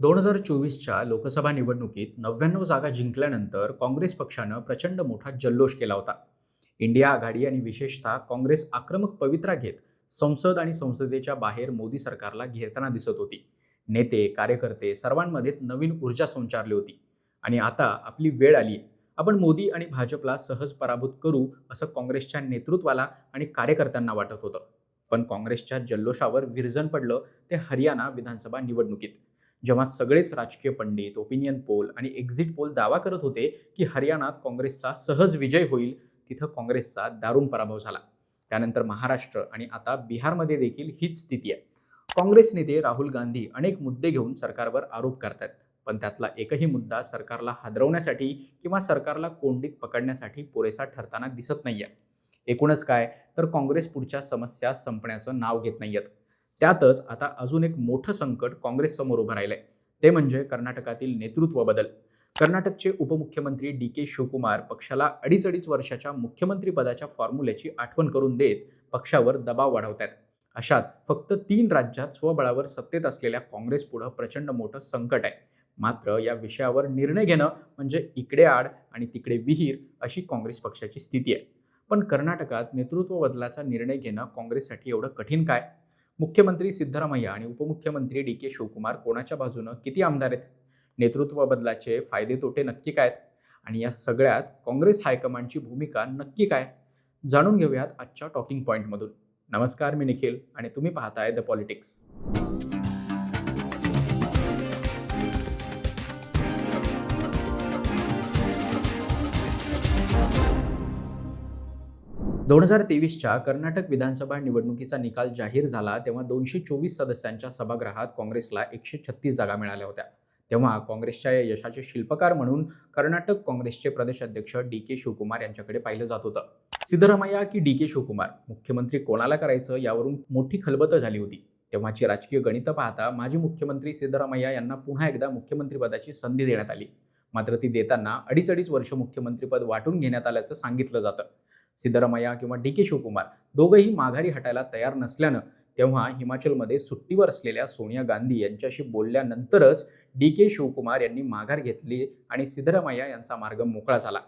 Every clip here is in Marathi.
दोन हजार चोवीसच्या लोकसभा निवडणुकीत नव्याण्णव जागा जिंकल्यानंतर काँग्रेस पक्षानं प्रचंड मोठा जल्लोष केला होता. इंडिया आघाडी आणि विशेषतः काँग्रेस आक्रमक पवित्रा घेत संसद आणि संसदेच्या बाहेर मोदी सरकारला घेरताना दिसत होती. नेते कार्यकर्ते सर्वांमध्ये नवीन ऊर्जा संचारली होती. आणि आता आपली वेळ आली आपण मोदी आणि भाजपला सहज पराभूत करू असं काँग्रेसच्या नेतृत्वाला आणि कार्यकर्त्यांना वाटत होतं. पण काँग्रेसच्या जल्लोषावर विरजन पडलं ते हरियाणा विधानसभा निवडणुकीत. जेव्हा सगळेच राजकीय पंडित ओपिनियन पोल आणि एक्झिट पोल दावा करत होते की हरियाणात काँग्रेसचा सहज विजय होईल तिथं काँग्रेसचा दारुण पराभव झाला. त्यानंतर महाराष्ट्र आणि आता बिहारमध्ये देखील हीच स्थिती आहे. काँग्रेस नेते राहुल गांधी अनेक मुद्दे घेऊन सरकारवर आरोप करतात पण त्यातला एकही मुद्दा सरकारला हादरवण्यासाठी किंवा सरकारला कोंडीत पकडण्यासाठी पुरेसा ठरताना दिसत नाही आहे एकूणच काय तर काँग्रेस पुढच्या समस्या संपण्याचं नाव घेत नाही आहेत त्यातच आता अजून एक मोठं संकट काँग्रेससमोर उभं राहिलंय. ते म्हणजे कर्नाटकातील नेतृत्व बदल. कर्नाटकचे उपमुख्यमंत्री डी के शिवकुमार पक्षाला अडीच अडीच वर्षाच्या मुख्यमंत्रीपदाच्या फॉर्म्युल्याची आठवण करून देत पक्षावर दबाव वाढवत आहेत अशात फक्त तीन राज्यात स्वबळावर सत्तेत असलेल्या काँग्रेस पुढं प्रचंड मोठं संकट आहे. मात्र या विषयावर निर्णय घेणं म्हणजे इकडे आड आणि तिकडे विहीर अशी काँग्रेस पक्षाची स्थिती आहे. पण कर्नाटकात नेतृत्व बदलाचा निर्णय घेणं काँग्रेससाठी एवढं कठीण काय? मुख्यमंत्री सिद्धरामय्या आणि उपमुख्यमंत्री डी के शिवकुमार कोणाच्या बाजूनं किती आमदार आहेत? नेतृत्व बदलाचे फायदे तोटे नक्की काय आहेत? आणि या सगळ्यात काँग्रेस हायकमांडची भूमिका नक्की काय? जाणून घेऊयात आजच्या टॉकिंग पॉईंटमधून नमस्कार मी निखिल आणि तुम्ही पाहताय द पॉलिटिक्स. दोन हजार तेवीसच्या कर्नाटक विधानसभा निवडणुकीचा निकाल जाहीर झाला तेव्हा दोनशे चोवीस सदस्यांच्या सभागृहात काँग्रेसला एकशे छत्तीस जागा मिळाल्या होत्या. तेव्हा काँग्रेसच्या या यशाचे शिल्पकार म्हणून कर्नाटक काँग्रेसचे प्रदेश अध्यक्ष डी के शिवकुमार यांच्याकडे पाहिलं जात होतं. सिद्धरामय्या की डी के शिवकुमार? मुख्यमंत्री कोणाला करायचं यावरून मोठी खलबतं झाली होती. तेव्हाची राजकीय गणितं पाहता माजी मुख्यमंत्री सिद्धरामय्या यांना पुन्हा एकदा मुख्यमंत्रीपदाची संधी देण्यात आली. मात्र ती देताना अडीच अडीच वर्ष मुख्यमंत्रीपद वाटून घेण्यात आल्याचं सांगितलं जातं. सिद्धरामय्या किंवा डी के शिवकुमार दोघंही माघारी हटायला तयार नसल्यानं तेव्हा हिमाचलमध्ये सुट्टीवर असलेल्या सोनिया गांधी यांच्याशी बोलल्यानंतरच डी के शिवकुमार यांनी माघार घेतली आणि सिद्धरामय्या यांचा मार्ग मोकळा झाला.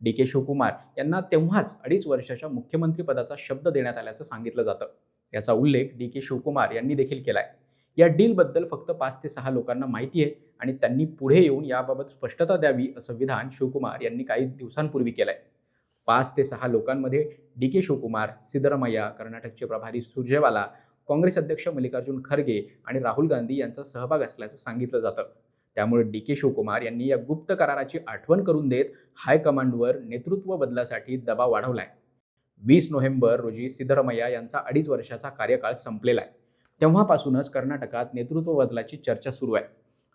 डी के शिवकुमार यांना तेव्हाच अडीच वर्षाच्या मुख्यमंत्रीपदाचा शब्द देण्यात आल्याचं सांगितलं जातं. याचा उल्लेख डी के शिवकुमार यांनी देखील केलाय. या डीलबद्दल फक्त पाच ते सहा लोकांना माहिती आहे आणि त्यांनी पुढे येऊन याबाबत स्पष्टता द्यावी असं विधान शिवकुमार यांनी काही दिवसांपूर्वी केलं आहे पाच ते सहा लोकांमध्ये डी के शिवकुमार सिद्धरमैया कर्नाटकचे प्रभारी सुरजेवाला काँग्रेस अध्यक्ष मल्लिकार्जुन खरगे आणि राहुल गांधी यांचा सहभाग असल्याचं सांगितलं जातं. त्यामुळे डी के शिवकुमार यांनी या गुप्त कराराची आठवण करून देत हायकमांडवर नेतृत्व बदलासाठी दबाव वाढवलाय. वीस नोव्हेंबर रोजी सिद्धरमैया यांचा अडीच वर्षाचा कार्यकाळ संपलेला आहे. तेव्हापासूनच कर्नाटकात नेतृत्व बदलाची चर्चा सुरू आहे.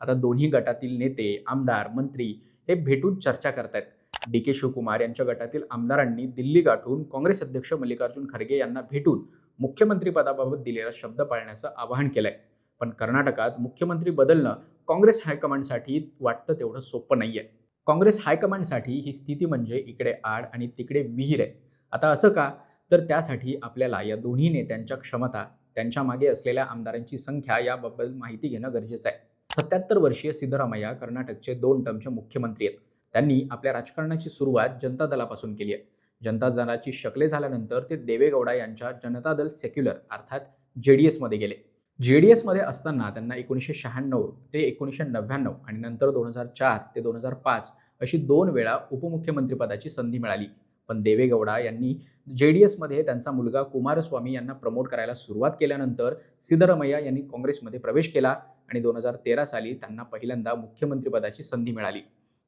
आता दोन्ही गटातील नेते आमदार मंत्री हे भेटून चर्चा करतायत. डी के शिवकुमार यांच्या गटातील आमदारांनी दिल्ली गाठून काँग्रेस अध्यक्ष मल्लिकार्जुन खरगे यांना भेटून मुख्यमंत्रीपदाबाबत दिलेला शब्द पाळण्याचं आवाहन केलंय. पण कर्नाटकात मुख्यमंत्री बदलणं काँग्रेस हायकमांडसाठी वाटतं तेवढं सोपं नाहीये. काँग्रेस हायकमांडसाठी ही स्थिती म्हणजे इकडे आड आणि तिकडे विहीर आहे. आता असं का? तर त्यासाठी आपल्याला या दोन्ही नेत्यांच्या क्षमता त्यांच्या मागे असलेल्या आमदारांची संख्या याबद्दल माहिती घेणं गरजेचं आहे. सत्याहत्तर वर्षीय सिद्धरामय्या कर्नाटकचे दोन टर्मचे मुख्यमंत्री आहेत. त्यांनी आपल्या राजकारणाची सुरुवात जनता दलापासून केली आहे. जनता दलाची शकले झाल्यानंतर ते देवेगौडा यांच्या जनता दल सेक्युलर अर्थात जे डी एसमध्ये गेले. जे डी एसमध्ये असताना त्यांना एकोणीसशे शहाण्णव ते एकोणीसशे नव्याण्णव आणि नंतर दोन हजार चार ते दोन हजार पाच अशी दोन वेळा उपमुख्यमंत्रीपदाची संधी मिळाली. पण देवेगौडा यांनी जे डी एसमध्ये त्यांचा मुलगा कुमारस्वामी यांना प्रमोट करायला सुरुवात केल्यानंतर सिद्धरामय्या यांनी काँग्रेसमध्ये प्रवेश केला आणि दोन हजार तेरा साली त्यांना पहिल्यांदा मुख्यमंत्रीपदाची संधी मिळाली.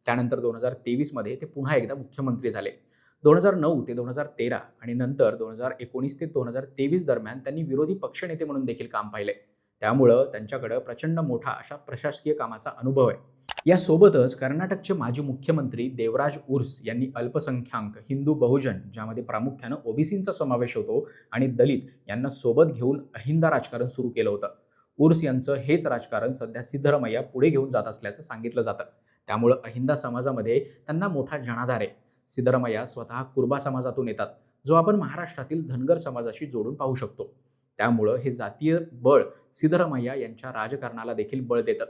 त्यानंतर दोन हजार तेवीसमध्ये ते पुन्हा एकदा मुख्यमंत्री झाले. दोन हजार नऊ ते दोन हजार तेरा आणि नंतर दोन हजार एकोणीस ते दोन हजार तेवीस दरम्यान त्यांनी विरोधी पक्षनेते म्हणून देखील काम पाहिले. त्यामुळं त्यांच्याकडं प्रचंड मोठा अशा प्रशासकीय कामाचा अनुभव आहे. यासोबतच कर्नाटकचे माजी मुख्यमंत्री देवराज उर्स यांनी अल्पसंख्याक हिंदू बहुजन ज्यामध्ये प्रामुख्यानं ओबीसींचा समावेश होतो आणि दलित यांना सोबत घेऊन अहिंदा राजकारण सुरू केलं होतं. उर्स यांचं हेच राजकारण सध्या सिद्धरामय्या पुढे घेऊन जात असल्याचं सांगितलं जातं. त्यामुळं अहिंदा समाजामध्ये त्यांना मोठा जनाधार आहे. सिद्धरामय्या स्वतः कुर्बा समाजातून येतात जो आपण महाराष्ट्रातील धनगर समाजाशी जोडून पाहू शकतो. त्यामुळं हे जातीय बळ सिद्धरामय्या यांच्या राजकारणाला देखील बळ देतं.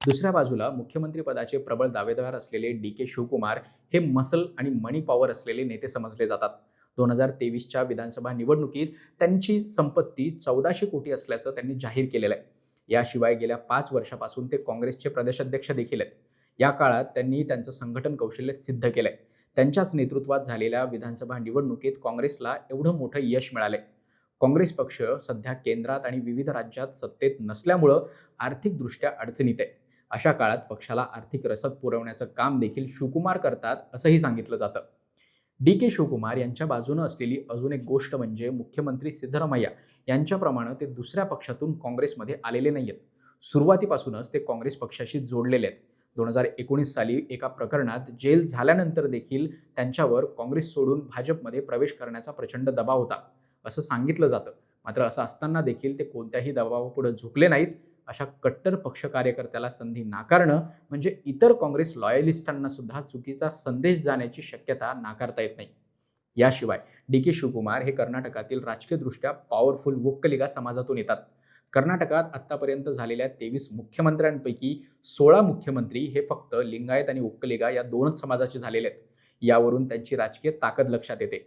दुसऱ्या बाजूला मुख्यमंत्रीपदाचे प्रबळ दावेदार असलेले डी के शिवकुमार हे मसल आणि मनी पॉवर असलेले नेते समजले जातात. दोन हजार तेवीसच्या विधानसभा निवडणुकीत त्यांची संपत्ती चौदाशे कोटी असल्याचं त्यांनी जाहीर केलेलं आहे. याशिवाय गेल्या पाच वर्षापासून ते काँग्रेसचे प्रदेशाध्यक्ष देखील आहेत. या काळात त्यांनी त्यांचं संघटन कौशल्य सिद्ध केलंय. त्यांच्याच नेतृत्वात झालेल्या विधानसभा निवडणुकीत काँग्रेसला एवढं मोठं यश मिळालंय. काँग्रेस पक्ष सध्या केंद्रात आणि विविध राज्यात सत्तेत नसल्यामुळं आर्थिकदृष्ट्या अडचणीत आहे. अशा काळात पक्षाला आर्थिक रसद पुरवण्याचं काम देखील शिवकुमार करतात असंही सांगितलं जातं. डी के शिवकुमार यांच्या बाजूनं असलेली अजून एक गोष्ट म्हणजे मुख्यमंत्री सिद्धरामय्या यांच्याप्रमाणे ते दुसऱ्या पक्षातून काँग्रेसमध्ये आलेले नाही आहेत सुरुवातीपासूनच ते काँग्रेस पक्षाशी जोडलेले आहेत. दोन हजार एकोणीस साली एका प्रकरणात जेल झाल्यानंतर देखील त्यांच्यावर काँग्रेस सोडून भाजपमध्ये प्रवेश करण्याचा प्रचंड दबाव होता. असं सांगितलं जातं. मात्र असं असताना देखील ते कोणत्याही दबावापुढे झुकले नाहीत. अशा कट्टर पक्ष कार्यकर्त्याला संधी नाकारणं म्हणजे इतर काँग्रेस लॉयलिस्टांना सुद्धा चुकीचा संदेश जाण्याची शक्यता नाकारता येत नाही. याशिवाय डी के शिवकुमार हे कर्नाटकातील राजकीयदृष्ट्या पॉवरफुल वोक्कलिगा समाजातून येतात. कर्नाटकात आत्तापर्यंत झालेल्या तेवीस मुख्यमंत्र्यांपैकी सोळा मुख्यमंत्री हे फक्त लिंगायत आणि ओक्कलिगा या दोनच समाजाचे झालेले आहेत. यावरून त्यांची राजकीय ताकद लक्षात येते.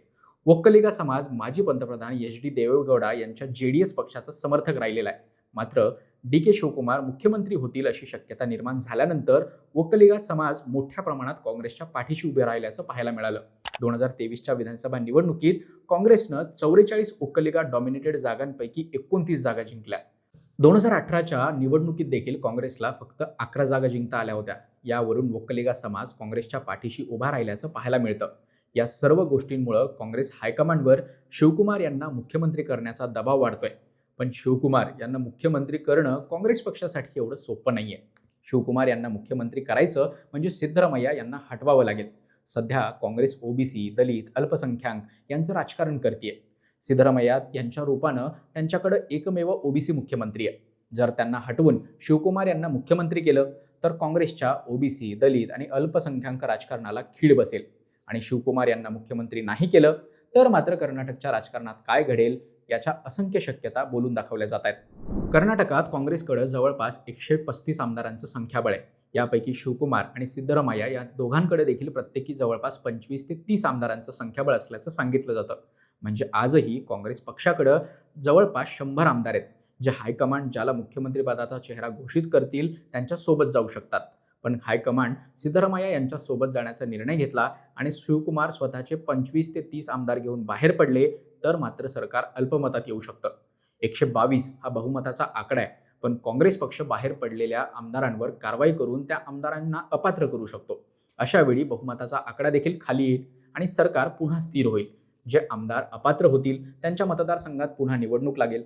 ओक्कलिगा समाज माजी पंतप्रधान एच डी देवेगौडा यांच्या जे डी एस पक्षाचा समर्थक राहिलेला आहे. मात्र डी के शिवकुमार मुख्यमंत्री होतील अशी शक्यता निर्माण झाल्यानंतर ओक्कलिगा समाज मोठ्या प्रमाणात काँग्रेसच्या पाठीशी उभे राहिल्याचं पाहायला मिळालं. दोन हजार तेवीसच्या विधानसभा निवडणुकीत काँग्रेसनं चौवेचाळीस ओक्कलिगा डॉमिनेटेड जागांपैकी एकोणतीस जागा जिंकल्या. दोन हजार अठराच्या निवडणुकीत देखील काँग्रेसला फक्त अकरा जागा जिंकता आल्या होत्या. यावरून वक्कलिगा समाज काँग्रेसच्या पाठीशी उभा राहिल्याचं पाहायला मिळतं. या सर्व गोष्टींमुळं काँग्रेस हायकमांडवर शिवकुमार यांना मुख्यमंत्री करण्याचा दबाव वाढतोय. पण शिवकुमार यांना मुख्यमंत्री करणं काँग्रेस पक्षासाठी एवढं सोपं नाही आहे शिवकुमार यांना मुख्यमंत्री करायचं म्हणजे सिद्धरामय्या यांना हटवावं लागेल. सध्या काँग्रेस ओबीसी दलित अल्पसंख्याक यांचं राजकारण करते सिद्धरामय्या यांच्या रूपानं त्यांच्याकडं एकमेव ओबीसी मुख्यमंत्री आहे. जर त्यांना हटवून शिवकुमार यांना मुख्यमंत्री केलं तर काँग्रेसच्या ओबीसी दलित आणि अल्पसंख्याक राजकारणाला खीड बसेल. आणि शिवकुमार यांना मुख्यमंत्री नाही केलं तर मात्र कर्नाटकच्या राजकारणात काय घडेल याच्या असंख्य शक्यता बोलून दाखवल्या जात आहेत. कर्नाटकात काँग्रेसकडे जवळपास एकशे पस्तीस आमदारांचं संख्याबळ आहे. यापैकी शिवकुमार आणि सिद्धरामय्या या दोघांकडे देखील प्रत्येकी जवळपास पंचवीस ते तीस आमदारांचं संख्याबळ असल्याचं सांगितलं जातं. म्हणजे आजही काँग्रेस पक्षाकडं जवळपास शंभर आमदार आहेत जे हायकमांड ज्याला मुख्यमंत्रीपदाचा चेहरा घोषित करतील त्यांच्यासोबत जाऊ शकतात. पण हायकमांड सिद्धरामय्या यांच्यासोबत जाण्याचा निर्णय घेतला आणि शिवकुमार स्वतःचे पंचवीस ते तीस आमदार घेऊन बाहेर पडले तर मात्र सरकार अल्पमतात येऊ शकतं. एकशे बावीस हा बहुमताचा आकडा आहे पण काँग्रेस पक्ष बाहेर पडलेल्या आमदारांवर कारवाई करून त्या आमदारांना अपात्र करू शकतो. अशावेळी बहुमताचा आकडा देखील खाली येईल आणि सरकार पुन्हा स्थिर होईल. जे आमदार अपात्र होतील त्यांच्या मतदारसंघात पुन्हा निवडणूक लागेल.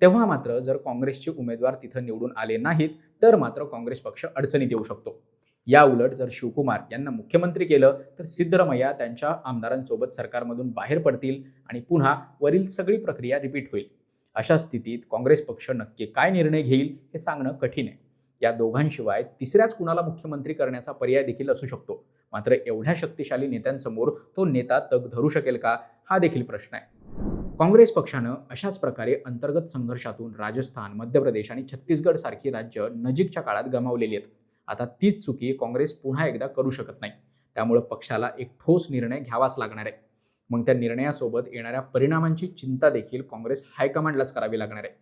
तेव्हा मात्र जर काँग्रेसचे उमेदवार तिथं निवडून आले नाहीत तर मात्र काँग्रेस पक्ष अडचणीत येऊ शकतो. या उलट जर शिवकुमार यांना मुख्यमंत्री केलं तर सिद्धरमैया त्यांच्या आमदारांसोबत सरकारमधून बाहेर पडतील आणि पुन्हा वरील सगळी प्रक्रिया रिपीट होईल. अशा स्थितीत काँग्रेस पक्ष नक्की काय निर्णय घेईल हे सांगणं कठीण आहे. या दोघांशिवाय तिसऱ्याच कुणाला मुख्यमंत्री करण्याचा पर्याय देखील असू शकतो. मात्र एवढ्या शक्तिशाली नेत्यांसमोर तो नेता तग धरू शकेल का हा देखील प्रश्न आहे. काँग्रेस पक्षानं अशाच प्रकारे अंतर्गत संघर्षातून राजस्थान मध्य प्रदेश आणि छत्तीसगड सारखी राज्य नजीकच्या काळात गमावलेली आहेत. आता तीच चुकी काँग्रेस पुन्हा एकदा करू शकत नाही. त्यामुळे पक्षाला एक ठोस निर्णय घ्यावाच लागणार आहे. मग त्या निर्णयासोबत येणाऱ्या परिणामांची चिंता देखील काँग्रेस हायकमांडलाच करावी लागणार आहे.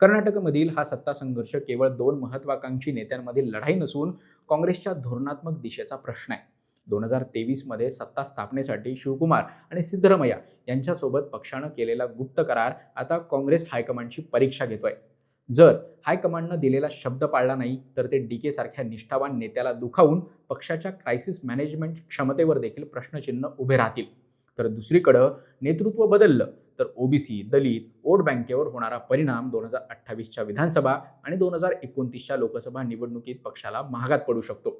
कर्नाटकमधील हा सत्ता संघर्ष केवळ दोन महत्वाकांक्षी नेत्यांमधील लढाई नसून काँग्रेसच्या धोरणात्मक दिशेचा प्रश्न आहे. दोन हजार तेवीसमध्ये सत्ता स्थापनेसाठी शिवकुमार आणि सिद्धरमैया यांच्यासोबत पक्षानं केलेला गुप्त करार आता काँग्रेस हायकमांडची परीक्षा घेतोय. जर हायकमांडनं दिलेला शब्द पाळला नाही तर ते डी के सारख्या निष्ठावान नेत्याला दुखावून पक्षाच्या क्रायसिस मॅनेजमेंट क्षमतेवर देखील प्रश्नचिन्ह उभे राहतील. तर दुसरीकडं नेतृत्व बदललं तर ओबीसी दलित वोट बँकेवर होणारा परिणाम दोन हजार अठ्ठावीसच्या विधानसभा आणि दोन हजार एकोणतीसच्या लोकसभा निवडणुकीत पक्षाला महागात पडू शकतो.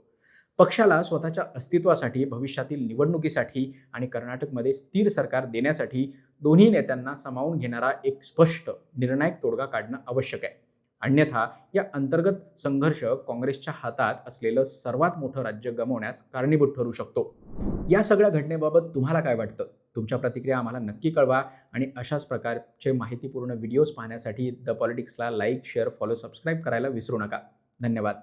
पक्षाला स्वतःच्या अस्तित्वासाठी भविष्यातील निवडणुकीसाठी आणि कर्नाटकमध्ये स्थिर सरकार देण्यासाठी दोन्ही नेत्यांना सामावून घेणारा एक स्पष्ट निर्णायक तोडगा काढणं आवश्यक आहे. अन्यथा या अंतर्गत संघर्ष काँग्रेसच्या हातात असलेलं सर्वात मोठं राज्य गमावण्यास कारणीभूत ठरू शकतो. या सगळ्या घटनेबाबत तुम्हाला काय वाटतं? तुमच्या प्रतिक्रिया आम्हाला नक्की कळवा आणि अशाच प्रकारचे माहितीपूर्ण व्हिडिओज पाहण्यासाठी द पॉलिटिक्सला लाईक शेअर फॉलो सबस्क्राईब करायला विसरू नका. धन्यवाद.